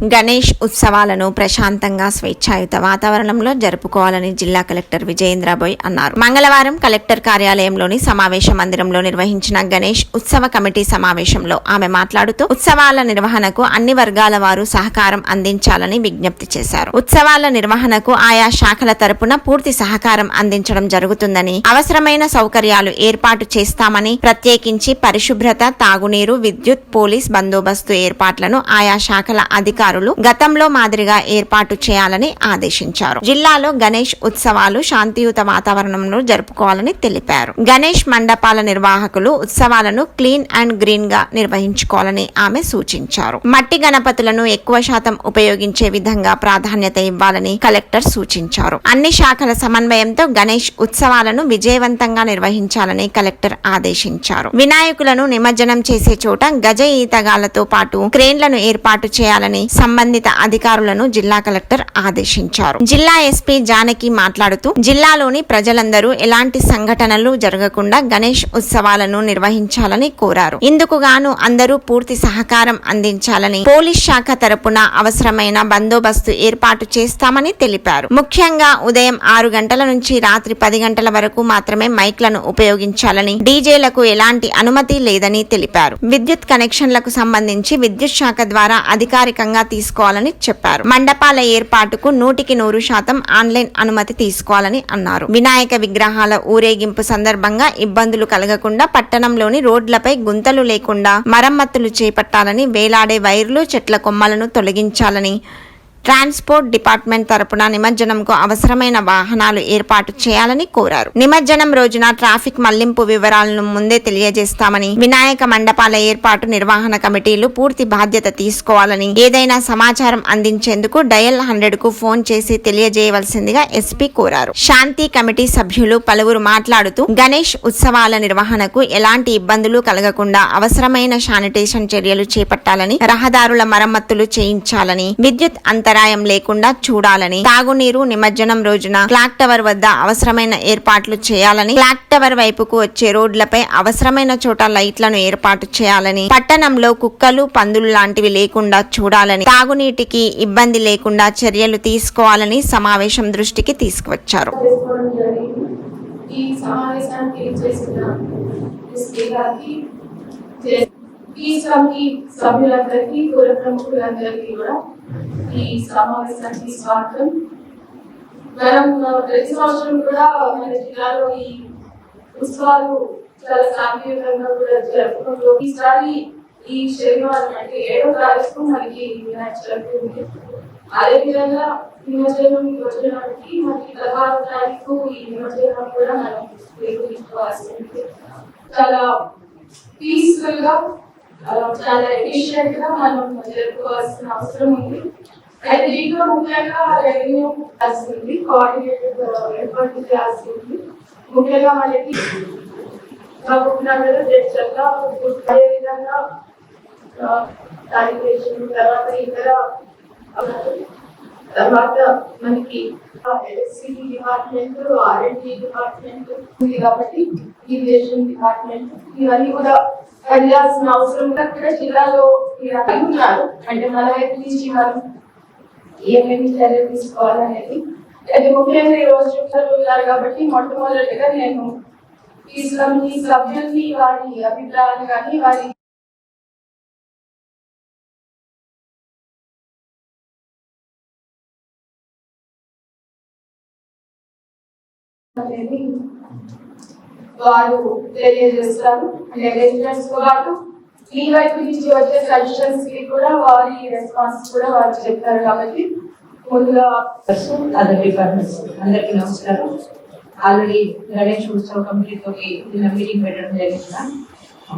గణేష్ ఉత్సవాలను ప్రశాంతంగా స్వేచ్ఛాయుత వాతావరణంలో జరుపుకోవాలని జిల్లా కలెక్టర్ విజయేంద్రబోయ్ అన్నారు. మంగళవారం కలెక్టర్ కార్యాలయంలోని సమావేశ మందిరంలో నిర్వహించిన గణేష్ ఉత్సవ కమిటీ సమావేశంలో ఆమె మాట్లాడుతూ ఉత్సవాల నిర్వహణకు అన్ని వర్గాల వారు సహకారం అందించాలని విజ్ఞప్తి చేశారు. ఉత్సవాల నిర్వహణకు ఆయా శాఖల తరపున పూర్తి సహకారం అందించడం జరుగుతుందని అవసరమైన సౌకర్యాలు ఏర్పాటు చేస్తామని ప్రత్యేకించి పరిశుభ్రత తాగునీరు విద్యుత్ పోలీస్ బందోబస్తు ఏర్పాట్లను ఆయా శాఖల అధికారులు గతంలో మాదిరిగా ఏర్పాటు చేయాలని ఆదేశించారు. జిల్లాలో గణేష్ ఉత్సవాలు శాంతియుత వాతావరణంలో జరుపుకోవాలని తెలిపారు. గణేష్ మండపాల నిర్వాహకులు ఉత్సవాలను క్లీన్ అండ్ గ్రీన్గా నిర్వహించుకోవాలని ఆమె సూచించారు. మట్టి గణపతులను ఎక్కువ శాతం ఉపయోగించే విధంగా ప్రాధాన్యత ఇవ్వాలని కలెక్టర్ సూచించారు. అన్ని శాఖల సమన్వయంతో గణేష్ ఉత్సవాలను విజయవంతంగా నిర్వహించాలని కలెక్టర్ ఆదేశించారు. వినాయకులను నిమజ్జనం చేసే చోట గజ ఈతగాలతో పాటు క్రేన్లను ఏర్పాటు చేయాలని సంబంధిత అధికారులను జిల్లా కలెక్టర్ ఆదేశించారు. జిల్లా ఎస్పీ జానకి మాట్లాడుతూ జిల్లాలోని ప్రజలందరూ ఎలాంటి సంఘటనలు జరగకుండా గణేష్ ఉత్సవాలను నిర్వహించాలని కోరారు. ఇందుకు గాను అందరూ పూర్తి సహకారం అందించాలని పోలీస్ శాఖ తరపున అవసరమైన బందోబస్తు ఏర్పాటు చేస్తామని తెలిపారు. ముఖ్యంగా ఉదయం ఆరు గంటల నుంచి రాత్రి పది గంటల వరకు మాత్రమే మైక్లను ఉపయోగించాలని డీజేలకు ఎలాంటి అనుమతి లేదని తెలిపారు. విద్యుత్ కనెక్షన్లకు సంబంధించి విద్యుత్ శాఖ ద్వారా అధికారికంగా తీసుకోవాలని చెప్పారు. మండపాల ఏర్పాటుకు నూటికి నూరు శాతం ఆన్లైన్ అనుమతి తీసుకోవాలని అన్నారు. వినాయక విగ్రహాల ఊరేగింపు సందర్భంగా ఇబ్బందులు కలగకుండా పట్టణంలోని రోడ్లపై గుంతలు లేకుండా మరమ్మతులు చేపట్టాలని వేలాడే వైర్లు చెట్ల కొమ్మలను తొలగించాలని ట్రాన్స్పోర్ట్ డిపార్ట్మెంట్ తరపున నిమజ్జనంకు అవసరమైన వాహనాలు ఏర్పాటు చేయాలని కోరారు. నిమజ్జనం రోజున ట్రాఫిక్ మళ్ళింపు వివరాలను ముందే తెలియజేస్తామని వినాయక మండపాల ఏర్పాటు నిర్వహణ కమిటీలు పూర్తి బాధ్యత తీసుకోవాలని ఏదైనా సమాచారం అందించేందుకు డయల్ హండ్రెడ్కు ఫోన్ చేసి తెలియజేయవలసిందిగా ఎస్పీ కోరారు. శాంతి కమిటీ సభ్యులు పలువురు మాట్లాడుతూ గణేష్ ఉత్సవాల నిర్వహణకు ఎలాంటి ఇబ్బందులు కలగకుండా అవసరమైన శానిటేషన్ చర్యలు చేపట్టాలని రహదారుల మరమ్మతులు చేయించాలని విద్యుత్ అంతరాయం లేకుండా చూడాలని. తాగునీరు నిమజ్జనం రోజున క్లాక్ టవర్ వద్ద అవసరమైన ఏర్పాట్లు చేయాలని. క్లాక్ టవర్ వైపుకు వచ్చే రోడ్లపై అవసరమైన చోట లైట్లను ఏర్పాటు చేయాలని. పట్టణంలో కుక్కలు పందులు లాంటివి లేకుండా చూడాలని. తాగునీటికి ఇబ్బంది లేకుండా చర్యలు తీసుకోవాలని సమావేశం దృష్టికి తీసుకువచ్చారు. ఈ సమావేశానికి చేసిన ఈ సమితి సభ్యులందరికీ కుల ప్రముఖులందరికీ కూడా ఈ సమావేశానికి స్వాగతం. మనం ప్రతి సంవత్సరం కూడా మన జిల్లాలో ఈ ఉత్సవాలు చాలా శాంతియుతంగా కూడా జరుపుకుంటూ ఈసారి ఈ శనివారం అంటే ఏడో తారీఖు మనకి వినాయక చవితి ఉంది. అదేవిధంగా నిమజ్జనం నిమజ్జనానికి మనకి పదహారు తారీఖు ఈ నిమజ్జనం కూడా మనం నిర్వహించుకోవాల్సి ఉంది. చాలా పీస్ఫుల్గా చాలా ఎఫిషియెంట్గా మనం జరుపుకోవాల్సిన అవసరం ఉంది అయితే దీంట్లో ముఖ్యంగా రెవెన్యూ క్లాస్ ఉంది కోఆర్డినేటెడ్ ఏర్పాటు చేయాల్సి ఉంది ముఖ్యంగా మనకి మహబూబ్నగర్ జడ్చర్ల అదేవిధంగా శానిటేషన్ తర్వాత ఇతర తర్వాత మనకి ఎలక్ట్రిసిటీ డిపార్ట్మెంట్ ఆర్ఎండి డిపార్ట్మెంట్ ఉంది కాబట్టి ఇరిగేషన్ డిపార్ట్మెంట్ ఇవన్నీ కూడా పనిచేయాల్సిన అవసరం ఉంది. అక్కడ జిల్లాలో మీరు అడిగి ఉన్నారు అంటే మన వైపు నుంచి మనం ఏమేమి చర్యలు తీసుకోవాలనేది అది ముఖ్యంగా ఈ రోజు చూస్తారు ఉన్నారు కాబట్టి మొట్టమొదటిగా నేను ఈ సమితి సభ్యుల్ని వారి అభిప్రాయాలు కానీ వారి అనేది వారు తెలియజేస్తారు. అంటే రెసిడెంట్స్తో పాటు ఈ వైపు నుంచి వచ్చే సజెషన్స్కి కూడా వారి రెస్పాన్స్ కూడా వారు చెప్తారు కాబట్టి ముందుగా అదర్ డిపార్ట్మెంట్స్ అందరికీ నమస్కారం. ఆల్రెడీ గణేష్ ఉత్సవ కమిటీ నిన్న మీటింగ్ పెట్టడం జరిగింది.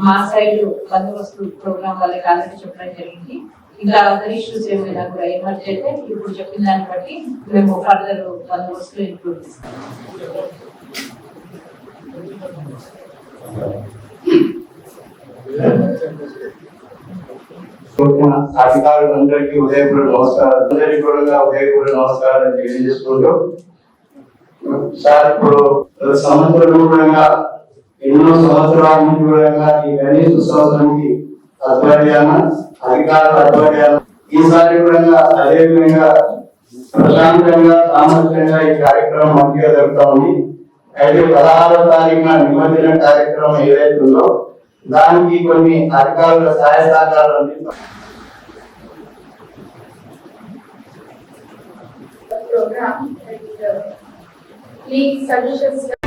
మా సైడ్ బందోబస్తు ప్రోగ్రామ్ వాళ్ళకి ఆల్రెడీ చెప్పడం జరిగింది. ఇంకా అదర్ ఇష్యూస్ ఏమైనా కూడా ఎమర్జీ అయితే ఇప్పుడు చెప్పిన దాన్ని బట్టి మేము ఫర్దర్ బందోబస్తు ఇంక్లూడ్ చేస్తాం. అధికారులందరికీ ఉదయపూర్వ నమస్కారం. అందరికీ కూడా ఉదయపూర్వ నమస్కారం తెలియజేసుకుంటూ సార్ ఇప్పుడు సంవత్సరంగా ఎన్నో సంవత్సరాల నుంచి కూడా ఈ గణేష్ ఉత్సవానికి ఆధ్వర్యాన అధికారుల ఆధ్వర్యాన ఈసారి కూడా అదే విధంగా ప్రశాంతంగా సామర్థ్యంగా ఈ కార్యక్రమం మంచిగా జరుగుతా ఉంది. అయితే పదహారో తారీఖున నిమజ్జన కార్యక్రమం ఏదైతే ఉందో దానికి కొన్ని అధికారుల సహాయ సహకారాలు అందిస్తాం. Program and uh, please suggestions